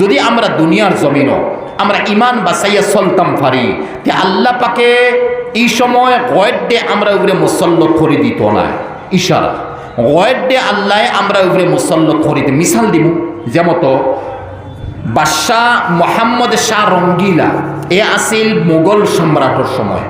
যদি আমরা দুনিয়ার জমিনও আমরা ইমান বাসাইয়া চলতাম পারি, তে আল্লাহ পাকে এই সময় গয়ের ডে আমরা উপরে মুসল্লত করে দিত না, ইশারা। গয়ের ডে আল্লাহ আমরা উপরে মুসল্লত করে দিই। মিসাল দিব যেমতো বাদশাহ মোহাম্মদ শাহ রঙ্গিলা, এ আসিল মোগল সম্রাটর সময়।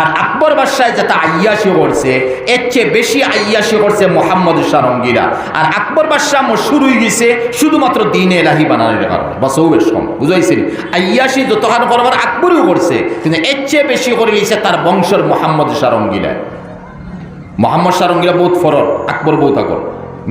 আর আকবর বাদশাহ যেটা আইয়াসি করছে, এর চেয়ে বেশি আইয়াসি করছে মোহাম্মদ শাহ রঙ্গিরা। আর আকবর বাদশাহ মশুর হয়ে গেছে শুধুমাত্র দিনে এলাহি বানানোর কারণে, বা সৌবের সম বুঝাইছেন? আইয়াসি যতখান করবার আকবরও করছে, কিন্তু এর চেয়ে বেশি করে লিছে তার বংশের মোহাম্মদ শাহ রঙ্গিলা মোহাম্মদ শাহ রঙ্গিলা বহুত ফরর, আকবর বহুত আকর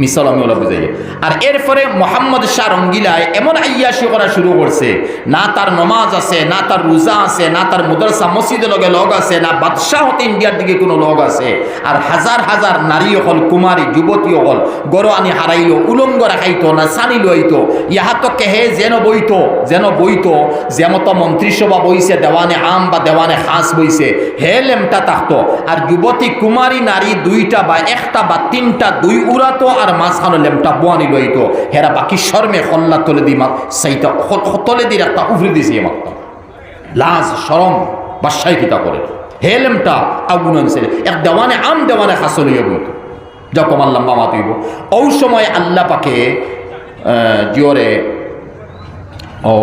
মিসাল আমি ওলা বুঝাই আর এরপরে মোহাম্মদ শাহ রঙ্গিলায় এমন আইয়াসি করা শুরু করছে, না তার নমাজ আছে, না তার রোজা আছে, না তার মুদরসা মসজিদের লগে লগ আছে, না বাদশাহ হতে ইন্ডিয়ার দিকে কোনো লগ আছে। আর হাজার হাজার নারী হল কুমারী, যুবতী হল গড় আনি হারাইল, উলঙ্গ রাখাইতো না সানি লইতো, ইহাতো কেহে যেন বইতো যেন বইতো, যেমত মন্ত্রিসভা বইছে, দেওয়ানে আম বা দেওয়ানে খাস বইছে, হে লেমটা থাকতো আর যুবতী, কুমারী, নারী দুইটা বা একটা বা তিনটা, দুই উড়াতো আর মাঝখানে লেমটা বোয়ানি লইতো হেরা বাকি শর্মে হল্লা তলে দি সেইটা তলে দিয়ে একটা উভরে দিয়েছে মাত্র লাজ সরম বাসাই কিতা করে হে লেমটা, আগুন আনছে। এক দেওয়ানে আম দেওয়ানে খাসো লইয়া বইতো যখন আল্লাহ মামা তুইব ও সময় আল্লাহ পাকে জিওরে ও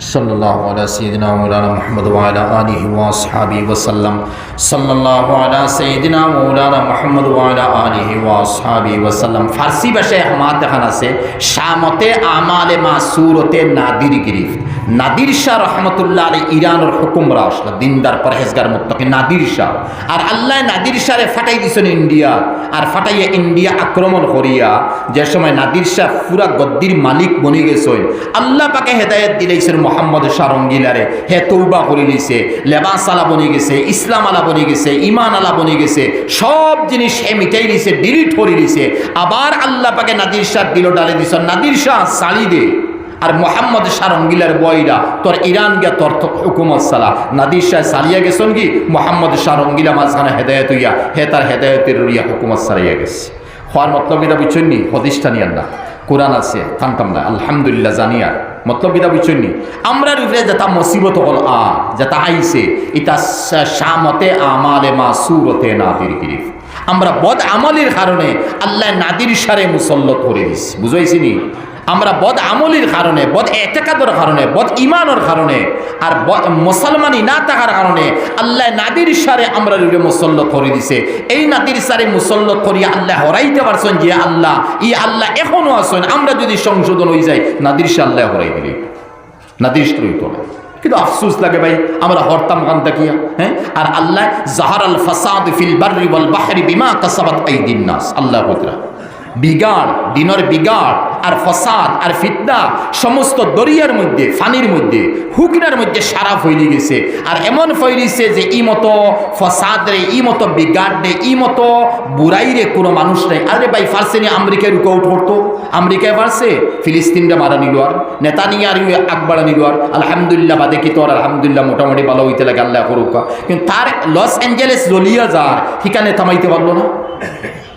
صلى الله على سيدنا مولانا محمد وعلى آله وأصحابه وسلم صلى الله على سيدنا مولانا محمد وعلى آله وأصحابه وسلم ফার্সি ভাষায় হামাত দেখান আছে শামতে আমালে মাসুরতে নাদির গিরিফ নাদির শাহ রহমতুল্লাহ আলী ইরানের হুকুমরা আসলো, দিনদার, পরহেজগার, মুত্তাকি, নাদির শাহ। আর আল্লাহ নাদির শাহরে ফাটাই দিছেন ইন্ডিয়া, আর ফাটাইয়া ইন্ডিয়া আক্রমণ করিয়া যে সময় নাদির শাহ পুরা গদ্দির মালিক বনি গেছেন, আল্লাহ পাকে হেদায়ত দিলেছেন মোহাম্মদ শাহ রঙ্গিলারে। হে তৌবা করে নিছে লেবাস আলা বনি গেছে ইসলাম আলা বনি গেছে ইমান আলা বনি গেছে, সব জিনিস হে মিটাই দিছে ডিলিট করে দিছে আবার আল্লাহ পাকে নাদির শাহ দিল ডালে দিছ, নাদির শাহ সালি দে। আর মোহাম্মদ শাহ রঙ্গিলার বইরা, তোর ইরান গিয়া তোর হুকুমত সালা। নাদির শাহ সালিয়া গেছেন কি? মোহাম্মদ শাহ রঙ্গিলা মাঝখানে হেদায়ত হইয়া, হে তার হেদায়তের রইয়া হুকুমত সালাইয়া গেছে। হওয়ার মতলব এটা বুঝছেন নি? প্রতিষ্ঠানিয়ার না। কোরআন আছে, থামতাম না। আলহামদুলিল্লাহ জানিয়া মতলব এটা বুঝছেন নি? আমরা উপরে যেটা মুসিবত হল আ, যেটা আইছে, এটা শামতে আমালে মা সুরতে নাদির গিরিফ। আমরা বদ আমলের কারণে আল্লাহ নাদির সারে মুসল্লত করে দিছি। বুঝাইছি নি? আমরা বদ আমলির কারণে, বদ এতেকাদর কারণে, বদ ইমানের কারণে আর মুসলমানি না থাকার কারণে আল্লাহ নাদির সারে আমরা রুড়ে মুসল্লত করে দিছে। এই নাদির সারে মুসল্লত করিয়া আল্লাহ হরাইতে পারছেন যে আল্লাহ, ই আল্লাহ এখনও আছেন, আমরা যদি সংশোধন হয়ে যাই, নাদির সা আল্লাহ হরাই দিলি নাদির হইত না। কিন্তু আফসুস লাগে ভাই, আমরা হরতাম কান তাকিয়া হ্যাঁ? আর আল্লাহ জাহার আল ফাসাদ ফিল বাররি ওয়াল বাহরি বিমা কাসাবাত আইদিন নাস, আল্লাহ কতরা বিগাড়, দিনের বিগাড়, আর ফসাদ, আর ফিতনা, সমস্ত দরিয়ার মধ্যে, ফানির মধ্যে, হুকনার মধ্যে সারা ফৈলি গেছে। আর এমন ফৈলিছে যে ই মতো ফসাদ রে ই মতো বিগাড় রে ই মতো বুড়াই রে কোনো মানুষ নেই। আরে ভাই, ফার্সে নিয়ে আমেরিকায় রুকে, উঠ করতো আমেরিকায় পারছে ফিলিস্তিনটা মারা নিল আর। নেতা নিয়ে আর আকবাড়া নিল আর। আলহামদুলিল্লাহ, বাদে কি তোর আলহামদুলিল্লাহ, মোটামুটি ভালো হইতে লাগে, আল্লাহ করুক। কিন্তু তার লস অ্যাঞ্জেলেস জ্বলিয়া যার ঠিকানে থামাইতে পারল না।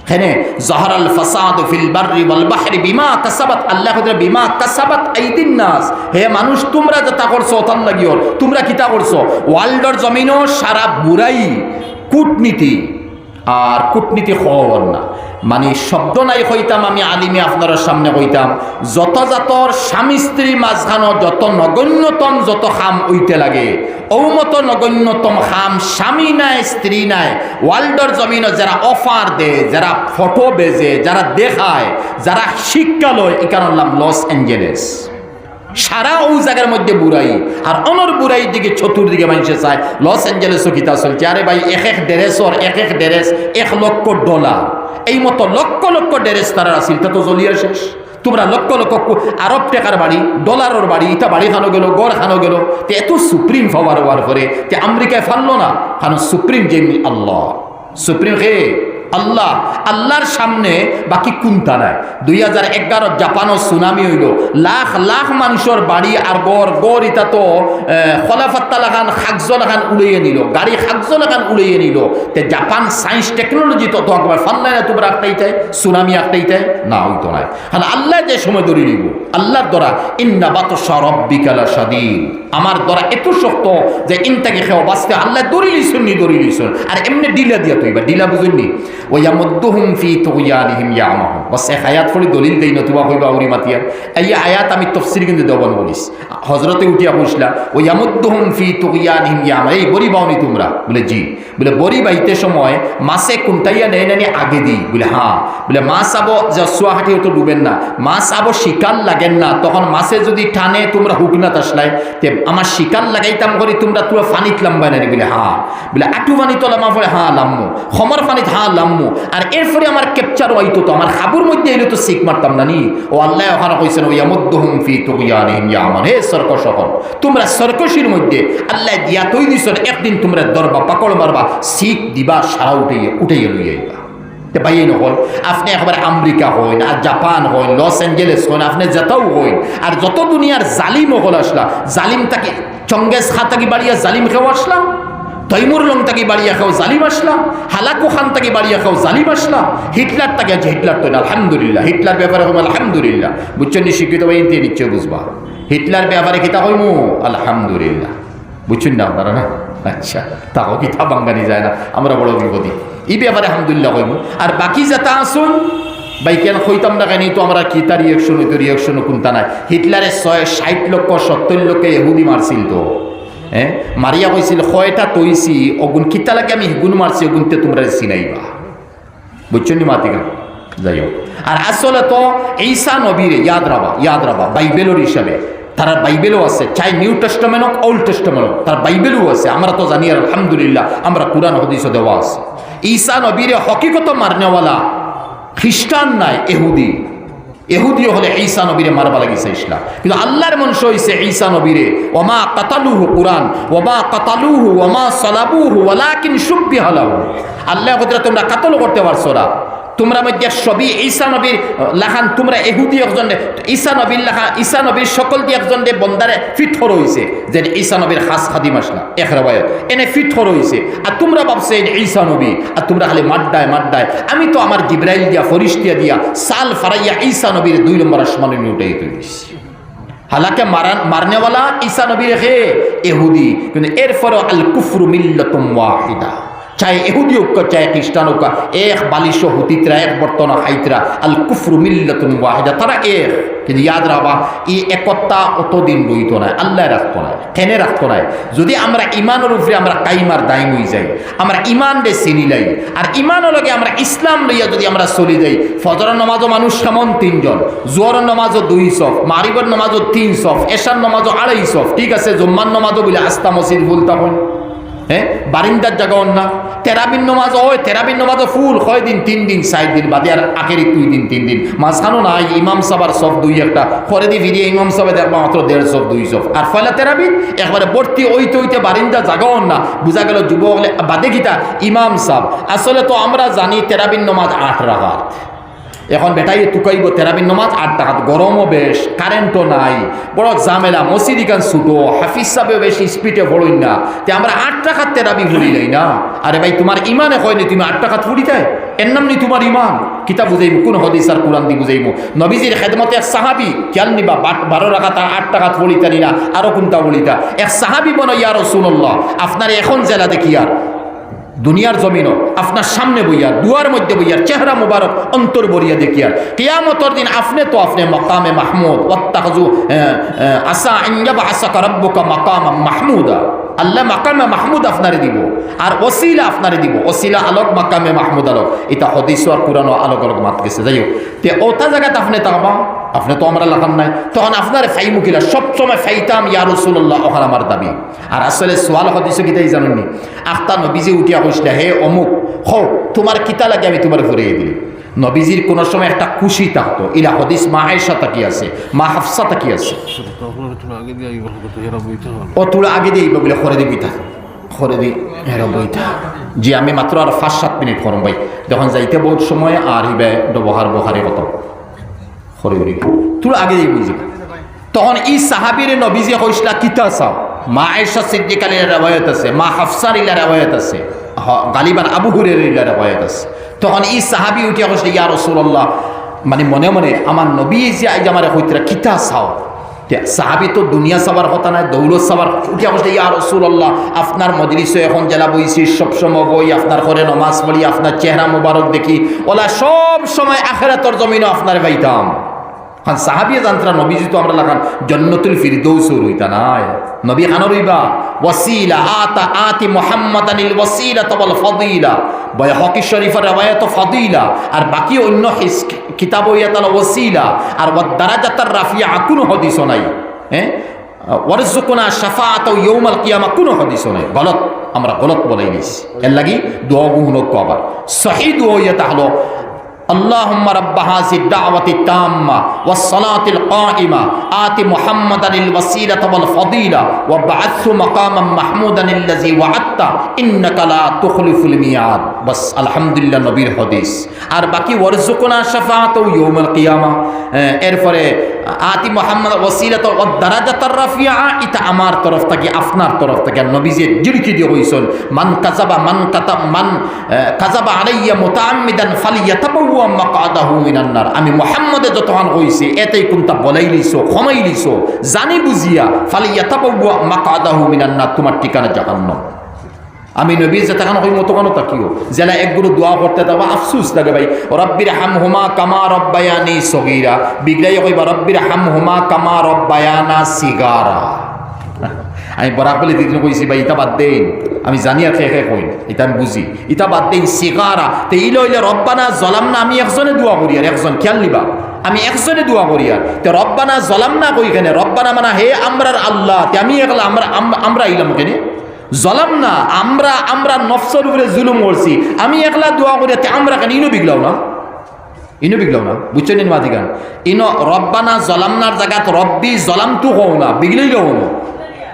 হ্যাঁ জহর আল ফাসাদ ফিল বাররি ওয়াল বাহরি বিমা কাসাবাত। আল্লাহ কদর বিমা কাসাবাত আইদিন নাস। হে মানুষ, তোমরা যা যেটা করছ তন লাগিও তোমরা কিতা করছ? ওয়ার্ল্ডর জমিনও সারা বুড়াই কূটনীতি। আর কূটনীতি হওয়ার না। মানে শব্দ নাই হইতাম আমি আলিমে আপনার সামনে কইতাম যত জাতর স্বামী স্ত্রী মাঝখানো যত নগণ্যতম যত খাম উইতে লাগে। ঔমত নগণ্যতম খাম স্বামী নাই, স্ত্রী নাই। ওয়ার্ল্ডর জমিন যারা অফার দেয় যারা ফটো বেজে যারা দেখায় যারা শিক্ষা লয় এখানে নাম লস অ্যাঞ্জেলেস সারা ও জায়গার মধ্যে বুড়াই আর অনর বুড়াই দিকে চতুর্দিকে মানুষে চায় লস অ্যাঞ্জেলেসও কিতা চলছে। আরে ভাই, এক এক ড্রেসর এক এক ড্রেস এক লক্ষ ডলার এই মতো লক্ষ লক্ষ ড্যারেজ তারা আসিল তা তো জ্বলিয়া শেষ। তোমরা লক্ষ লক্ষ আরব টাকার বাড়ি, ডলারের বাড়ি, ইটা বাড়ি খানো গেল, গড় খানো গেল। তে এত সুপ্রিম পাওয়ার হওয়ার পরে তে আমেরিকায় ফানলো না। কারণ সুপ্রিম যে আল্লাহ। সুপ্রিম হে আল্লাহ, আল্লাহর সামনে বাকি কুন্তা নাই? দুই হাজার এগারো জাপানও সুনামি হইল। লাখ লাখ মানুষের বাড়ি আর গড় গড় ইটা তো খলাফাত্তা লাগান খাকজ লাগান উড়িয়ে নিল। গাড়ি খাকজ লাগান উড়িয়ে নিল। তে জাপান সায়েন্স টেকনোলজি তো তো একবার ফাল্লাই না তোমরা একটাই চাই সুনামি একটাই চাই না হইতো নাই। হ্যাঁ আল্লাহ যে সময় ধরে নিব। আল্লাহর দ্বারা, ইন্না বাতসা রব্বিকালা সাদিদ আমার দ্বারা এত শক্ত যে ইনটাকে খেও বাঁচতে আল্লাহ দড়ি লিছুন নি দড়ি লিছুন আর এমনি ডিলা দিয়া তুইবা ডিলা বুঝুননি? ওই ইয়ামদ্দুহুম ফি তুগয়ানিহিম ইয়ামাহুম। বাস, এক আয়াত ফলে দলিল দেই না, তুবা কইবা উরি মাতিয়ার এই আয়াত আমি তফসির কিন্তু দেবন বলিস। হজরতে উঠিয়া বসলা ওই ইয়ামদ্দুহুম ফি তুগয়ানিহিম ইয়ামা এই বড়ি বাউনি তোমরা। বলে, জি। বলে, বড়ি বাইতে সময় মাছে কুন্টাইয়া নেয় নানি আগে দিই? বলে হ্যাঁ। বলে, মাছ আবো যে সোয়াহাটি তো ডুবেন না। মাছ আবো শিকার লাগেন না। তখন মাছে যদি টানে, তোমরা হুকনাত আসলাই তে আমার শিকার লাগাইতাম করি, তোমরা তোরা ফানিত লাম্বাই না বলে হ্যাঁ বলে আটু পানি তো লামা পরে, হা, লাম্মু। সমর পানিত হ্যাঁ লাম্মু। আর এরপরে আমার ক্যাপচার হইতো তো, আমার খাবুর মধ্যে এলে তো শিখ মারতাম না নি? ও আল্লাহ, ওখানে কইছেন ও ইয়ামুদ্দুহুম ফি তুগয়ানিহিম ইয়ামান হে সরকশ হন, তোমরা সরকশির মধ্যে আল্লাহ দিয়া তৈ দিছেন একদিন তোমরা দরবা, পাকড় মারবা শিখ দিবা, সারা উঠাইয়া উঠাইয়া লই বাইয়ে নহল আপনি একবার আমেরিকা হইন, আর জাপান হইন, লস অ্যাঞ্জেলেস হইন, আপনি যেটাও হইন, আর যত দুনিয়ার জালিম হল আসলা, জালিম তাকে চঙ্গেজ খা তাকে বাড়িয়া জালিম খেও আসলাম তৈমুর লং তাকে বাড়িয়া খাও জালিম আসলা, হালাকু খান তাকে বাড়িয়া খাও জালিম আসলা, হিটলার তাকে আছে হিটলার তো আলহামদুলিল্লাহ, হিটলার ব্যাপারে হম, আলহামদুলিল্লাহ। বুঝছেন শিক্ষিত ভাই নিশ্চয় বুঝবা। হিটলার ব্যাপারে কিতা হইমু আলহামদুলিল্লাহ। বুঝছেন না আপনারা না? আচ্ছা তাও কিতা বাঙ্গানি যায় না? আমরা বড় বিপদী। এই ব্যাপারে আলহামদুলিল্লাহ কইমু। আর বাকি যেটা আসুন বাইকেন হইতাম না কেন তো আমরা কি তার রিয়েকশন হইতো রিয়েকশন কোনটা নাই। হিটলারের ছয় ষাট লক্ষ, সত্তর লক্ষ এহুদি মারছিল তো। হ্যাঁ মারিয়া কইছিল কয়টা তৈছি, অগুন কিতা লাগে আমি হিগুন মারছি, অগুনতে তোমরা চিনাইবা? বুঝছ নি মাতিকা? যাই হোক। আর আসলে তো ঈসা নবীরে, ইয়াদ রাবা ইয়াদ রাবা, বাইবেলর হিসাবে। তারা বাইবেলও আছে। চাই নিউ টেস্টমেন্ট হোক ওল্ড টেস্টমেন্ট হোক, তার বাইবেলও আছে। আমরা তো জানি আর আলহামদুলিল্লাহ, আমরা কোরআন হদিস দেওয়া আছে। ঈসা নবীরে হকিকত মারনেওয়ালা খ্রিস্টান নাই এহুদি। এহুদিও হলে ঈসা নবীরে মারবা লাগিছে ইসলাম। কিন্তু আল্লাহর মনস হইছে ঈসা নবীরে। ওমা কাতালুহু কুরআন, ওমা কাতালুহু, ওমা সালাবুহু, ওয়ালাকিন সুব্বিহালাহু আল্লাহ তোমরা কাতল করতে পারছ না। তোমরা মধ্যে সবই ঈসা নবীর লাখান তোমরা এহুদি একজন ঈসা নবীর লাখা ঈসা নবীর সকল দিয়ে একজন বন্দারে ফিট হর হইছে যে ঈসা নবীর খাস খাদিম আসলা, এক রেবায়ত এনে ফিট হর হইছে। আর তোমরা ভাবছে ঈসা নবী, আর তোমরা খালি মাড্ডায় মাড্ডায়। আমি তো আমার জিব্রাইল দিয়া, ফরিস্তিয়া দিয়া, সাল ফারাইয়া ঈসা নবীর দুই নম্বর আসমানে উঠাই তুলিছি হালাকে মারান মারনেওয়ালা ঈসা নবী রেখে এহুদি, কিন্তু এরপরও আল কুফরু মিল্লাতুম ওয়াহিদা। চাই এহুদি হোক চাই খ্রিস্টান হোক এক বালিশ হুতিতরা, এক বর্তন হাইতরা। আল কুফরু মিল্লাতুন ওয়াহিদা। তারা এক। কিন্তু ইয়াদ রাখবা ই একতা অতদিন রইত নাই, আল্লাহ রাখতো না কেনে রাখতো নাই? যদি আমরা ইমানের উপরে আমরা কাইমার দায়ম হয়ে যাই, আমরা ইমান রে চিনি লাই, আর ইমানের লগে আমরা ইসলাম লইয়া যদি আমরা চলি যাই, ফজরের নমাজও মানুষ কেমন তিনজন জোয়ারের নমাজও দুই সফ মারিবর নমাজও তিন সফ এশার নমাজও আড়াই সফ ঠিক আছে জম্মান নমাজও বলে আস্তা মসজিদ ভুল তখন হ্যাঁ? বারিন্দার জায়গা অন্য। তেরাবিন নমাজ ওই তেরাবিন নমাজ ফুল। কয় দিন? তিন দিন, চার দিন বাদে আর আখেরি দুই দিন, তিন দিন। মাঝখানো নাই, ইমাম সাবার সব দুই একটা। পরে দি ফিরিয়ে ইমাম সাবে দেখবা মাত্র দেড় সব, দুই সব। আর ফলে তেরাবিন, একবারে ভর্তি ওইতে ওইতে বারিন্দা জায়গাও না বুঝা গেল যুবক বাদে গীতা ইমাম সাহ আসলে তো আমরা জানি তেরাবিন নমাজ আট রাখাত এখন বেটাই টুকাইব তেরাবিন নমাজ আট টাকাত গরমও বেশ কারেন্টও নাই, বড় জামেলা মসজিদ ইকান ছুটো, হাফিজ সাহেব বেশি স্পিডে ভরই না। তে আমরা আট টাকার তেরাবি ভরি যাই না। আরে ভাই, তোমার ইমানে হয়নি তুমি আট টাকাত ফুড়ি দেয় এর নাম নি তোমার ইমান কিতা বুঝাইব কোন হদিস আর কোরআন দি বুঝাইব নবীজির খেদমতে এক সাহাবি, খেয়াল নিবা বারো টাকা তার আট টাকাত বলিতা নিনা আরও কোনটা বলিতা এক সাহাবি বনো ইয়ার রসুল্লাহ আপনার এখন জেলা দেখি আর। দুনিয়ার জমিনও আপনার সামনে বইয়ার দুয়ার মধ্যে বইয়ার চেহারা মুবারক অন্তর বরিয়া দেখিয়ার কিয়ামতর দিন আপনি তো আপনি মকামে মাহমুদ ওত্তাহজু আসা ইঞ্জাব আসা করব্বকা মকাম মাহমুদা। আল্লাহ মাকামে মাহমুদ আপনারে দিব, আর ওসিলা আপনারে দিব, ওসিলা আলোক, মাকামে মাহমুদ আলোক। এটা হদিস আর পুরানো আলোক আলোক মাত গেছে। যাই হোক, তে ওটা জায়গাতে আপনি তাকবা। আপনি তো আমরা লাগান নাই। তখন আপনার ফাই মুখিলা সবসময় ফাইতাম, ইয়া রসুল্লাহ ওখানে আমার দাবি। আর আসলে সোয়াল হদিস কিতাই জানেননি? আখতা নবীজি উঠিয়া কইসলে, হে অমুক হ তোমার কিতা লাগে আমি তোমার ঘুরিয়ে দিলি? নবীজির কোনো সময় একটা খুশি থাকতো। ইলা হদিস মা আয়েশা তাকি আছে? মা হাফসা তাকি আছে? ও তোরা আগে দিয়ে বলে, খরে দিবি তা খরে দি হেরা বইতা। জি, আমি মাত্র আর পাঁচ সাত মিনিট করম ভাই। যখন যাইতে বহুত সময়, আর হিবে ব্যবহার বহারে কত? খরে উড়ি তোরা আগে বুঝি তখন ই সাহাবির নবীজি কইসলা কিতা চাও? মা আয়েশা সিদ্দিকালের রেওয়ায়ত আছে, মা হাফসার ইলা রেওয়ায়ত আছে গালিবান আবু হুরের ইলা রেওয়ায়ত আছে। তখন ই সাহাবি উঠিয়া কইসলে ইয়া রাসূলুল্লাহ মানে মনে মনে আমার নবী যে আজ আমার হইতরা কিতা চাও? সাহাবি তো দুনিয়া চাবার কথা নাই, দৌলত চাবার উঠিয়া বসে ইয়া রসুল্লাহ আপনার মজলিসে এখন জেলা বইছি সবসময় বই আপনার ঘরে নমাজ পড়ি আপনার চেহারা মোবারক দেখি, ওলা সব সময় আখেরাতর জমিনও আপনার পাইতাম খান সাহাবিয়া জানতরা নবীজি তো আমরা লাগান জন্নতুল ফিরদৌস রইতা নাই। নবী খান রইবা? ওয়াসিলা আতা আতি মুহাম্মাদানিল ওয়াসিলা তবল ফাদিলা। বয় হকি শরীফের রওয়ায়াত ফাদিলা। আর বাকি অন্য কিতাব ইয়াতাল ওয়াসিলা। আর ওয়াদারাজাতার রাফিয়া কোনো হাদিস নাই। হ্যাঁ? ওয়ারজুকুনা শাফাআত ইয়াউমাল কিয়ামা কোনো হাদিস নাই। গলত, আমরা গলত বলাই নিছি এর লাগি দোয়া গুহনক আবার সহি দোয়া ইয়া اللهم رب هذه الدعوة التامة والصلاة القائمة آت محمدا الوسيلة والفضيلة وابعثه مقاما محمودا الذي وعدته إنك لا تخلف الميعاد بس الحمد لله নবীর হাদিস আর বাকি ওয়ারজুকুনা শাফাআত ইয়াউমুল কিয়ামা এরপরে আতি মোহাম্মদ ওসিলাত ও দারাজাতার রাফিয়া, এটা আমার তরফ থেকে, আপনার তরফ থেকে। আর নবী যে জিরকি দিয়ে হইছেন, মান কাজাবা মান কাতা, মান কাজাবা আলাইয়া মুতাআম্মিদান ফালিয়াতাবাওয়া মাকআদাহু মিনান নার। আমি মুহাম্মদে যতক্ষণ হইছে, এতেই কোনটা বলাই লিছো ক্ষমাই লিছো জানি বুঝিয়া ফালিয়াতাবাওয়া মাকআদাহু মিনান নার, তোমার ঠিকানা জাহান্নাম। আমি নবী যে তখন ওই মতো কোনো তাকিও জেলা একগুলো দোয়া করতে দেওয়া আফসুস লাগে ভাই। রব্বির হাম হুমা কামা রব্বায়ানি সগিরা। বিগড়াই কইবা, রব্বির হাম হুমা কামা রব্বায়ানা সিগারা। আমি বরাক বলে দিদিন কইছি, ভাই ইটা বাদ দেন আমি জানি আর খেয়ে কই এটা আমি বুঝি। ইটা বাদ দেন সিগারা। তে ই লইলে রব্বানা জলাম না, আমি একজনে দোয়া করি আর, একজন। খেয়াল নিবা। আমি একজনে দোয়া করি আর। তে রব্বানা জলাম না কই কেনে? রব্বানা মানা, হে আমরার আল্লাহ, তে আমি একলা আমরা, আম- আমরা ইলাম কেনে? জলাম না, আমরা আমরা নফসর উপরে জুলুম করছি। আমি একলা দোয়া করি আমরা কেন? ইনো বিগলাও না? ইনো বিগলাও না? বুঝছ নিন মাতি গান? ইনো রব্বানা জলামনার জায়গাত রব্বি জলাম তু হও না বিগলেই হও না।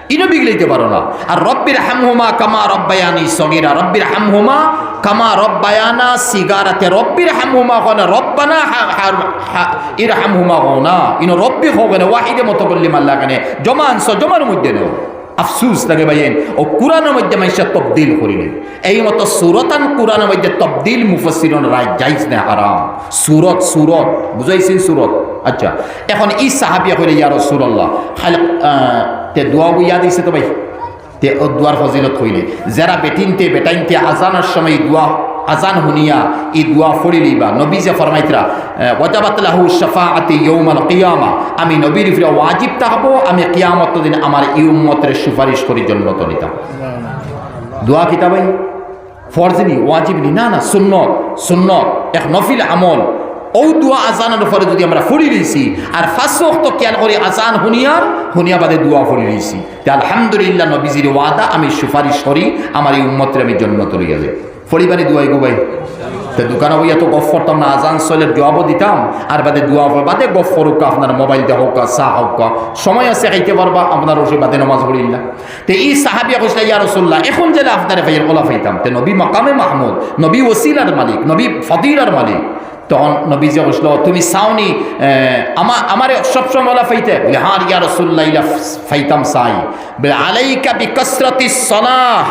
ইনো বিগলাইতে পারো না। আর রব্বির হামহুমা কামা রব্বায়ানি সগিরা। রব্বির হামহুমা কামা রব্বায়ানা সিগারাতে। রব্বির হামহুমা কোন রব্বানা হা- হা- হা- ইর হামহুমা হও না। ইনো রব্বি হও কেন? ওয়াহিদে মতো বললি মাল্লা কেনে। জমা আনছো, জমার মধ্যে নেও। আফসুস লাগে ভাইয়েন ও কোরআনের মধ্যে মানুষের তবদিল করিলেন। এই মতো সুরতান কোরআনের মধ্যে তবদিল মুফসিরন রায় যাইজ না আরাম সুরত সুরত। বুঝাইছেন সুরত? আচ্ছা। এখন ই সাহাবিয়া কইলে, ইয়া রাসূলুল্লাহ খালি তে দোয়া ইয়া দিছে তো ভাই। তে ও দুয়ার ফজিলত হইলে যারা বেটিনতে, বেটাইনতে আজানের সময় দোয়া আজান হুনিয়া ই দোয়া ফড়িলিবা নবী যে ফরমাইতরা ওয়াজাবাত লাহু শাফাআতি ইয়াউমাল কিয়ামা। আমি নবীর ফিরে ওয়াজিব থাকব আমি কিয়ামত দিন আমার ই উম্মতের সুপারিশ করি জন্নত নিতাম। দোয়া কিতাবাই ফরজনি ওয়াজিবনি না না? শূন্য শূন্য এক নফিল আমল। ও দোয়া আজানের পরে যদি আমরা ফুড়ি লইছি আর ফার্স্ট ওয়াক্ত খেয়াল করি আজান হুনিয়ার হুনিয়া বাদে দোয়া ফুড়ি লইছি। তে আলহামদুলিল্লাহ নবীজির ওয়াদা আমি সুপারিশ করি আমার এই উম্মতের আমি জন্নত লইয়া যাই। ফড়িবারে দোয়াই গো ভাই। তো দোকানে বইয়া তো গফ করতাম না আজান চলের জবাবও দিতাম, আর বাদে দোয়া বাদে গফ করুক আপনার মোবাইল দিয়ে হোক চা হোক। সময় আছে, খাইতে পারবা, আপনার ওষুধ বাদে নমাজ পড়িল্লা তে এই সাহাবিয়া কইসলা ইয়া রসুল্লাহ এখন জেলা আপনার ভাইয়ের ওলা ফাইতাম তে নবী মাকামে মাহমুদ, নবী ওসিলার মালিক, নবী ফদিলার মালিক, তখন নবী যে বসল তুমি চাওনি আমার আমার সবসময় ওলা ফাইতে বলে হ্যাঁ ইয়া রসুল্লাহ ফাইতাম চাই। বলে, আলাইকা বিকসরতি সলাহ।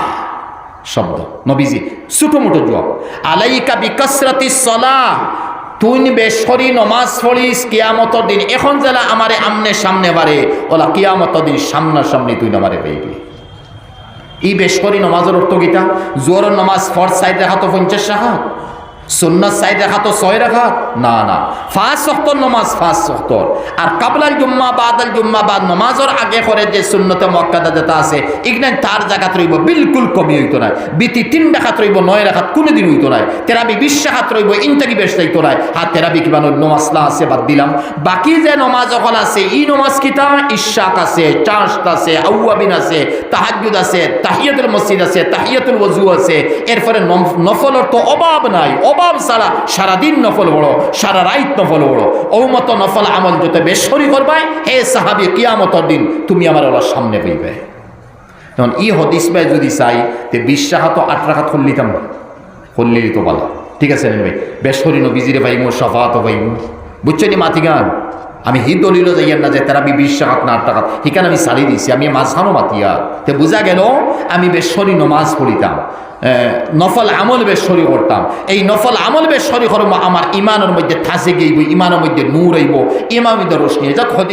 শব্দ। নবীজি, ছোটো মোটো জবাব। আলাইকা বিকসরতি সলা তুই বেসরি নমাজ পড়িস, কিয়ামতর দিন এখন যারা আমারে আমনে সামনে বারে ওলা কিয়ামত দিন সামনাসামনি তুই নামারে পেয়ে ই বেশ করি নমাজের অর্থ গীতা জোর নমাজ ফর সাইড রাখা তো পঞ্চাশ রাখা সুন্নাত সাইড রাখা তো ছয় রাখা না না। ফাঁস সত্তর নমাজ ফাঁস সত্তর আর কাবলাল জুম্মা, বাদাল জুম্মা বাদ নমাজের আগে করে যে সুন্নতে মক্কাদা যেটা আছে ইগনাই তার জায়গাত রইব, বিলকুল কমি হইতো নাই। বিতি তিন রাখাত রইব, নয় রাখাত কোনোদিন হইতো নাই। তেরাবি বিশ রাখাত রইব ইনতাকি বেশ যাইতো নাই। আর তেরাবি কিবা নমাজলা আছে, বাদ দিলাম। বাকি যে নমাজ অকল আছে, ই নমাজ কিতা ইশাক আছে, চাষত আছে, আউয়াবিন আছে তাহাজুদ আছে, তাহিয়াতুল মসজিদ আছে, তাহিয়াতুল ওযু আছে। এরপরে নফ- নফলের তো অভাব নাই অভাব ছাড়া সারাদিন নফল বড় সারা রাইত নফল বড় ও নফল আমল যত বেশরি করবায় হে সাহাবি, কিয়ামতর দিন তুমি আমার ওরা সামনে বইবে। তখন ই হদিস ভাই যদি চাই, তে বিশ রাখা তো আট রাখা খুললিতাম খুললি তো বলা ঠিক আছে নে ভাই বেশরি নবীজিরে ভাই মো সফাত ভাই বুঝছ নি মাতি গান? আমি হি দলিল যাইয়ার না যে তারা আমি বিশ টাকাত না আট টাকাত। সেখানে আমি সারি দিছি, আমি মাঝখানো মাতিয়া। তে বোঝা গেল, আমি বেশরি নমাজ পড়িতাম নফল আমল বেশরি করতাম এই নফল আমল বেশরি করব আমার ইমানের মধ্যে থাসে গেইব ইমানের মধ্যে নূর হইব ইমার মধ্যে রোশনি যাক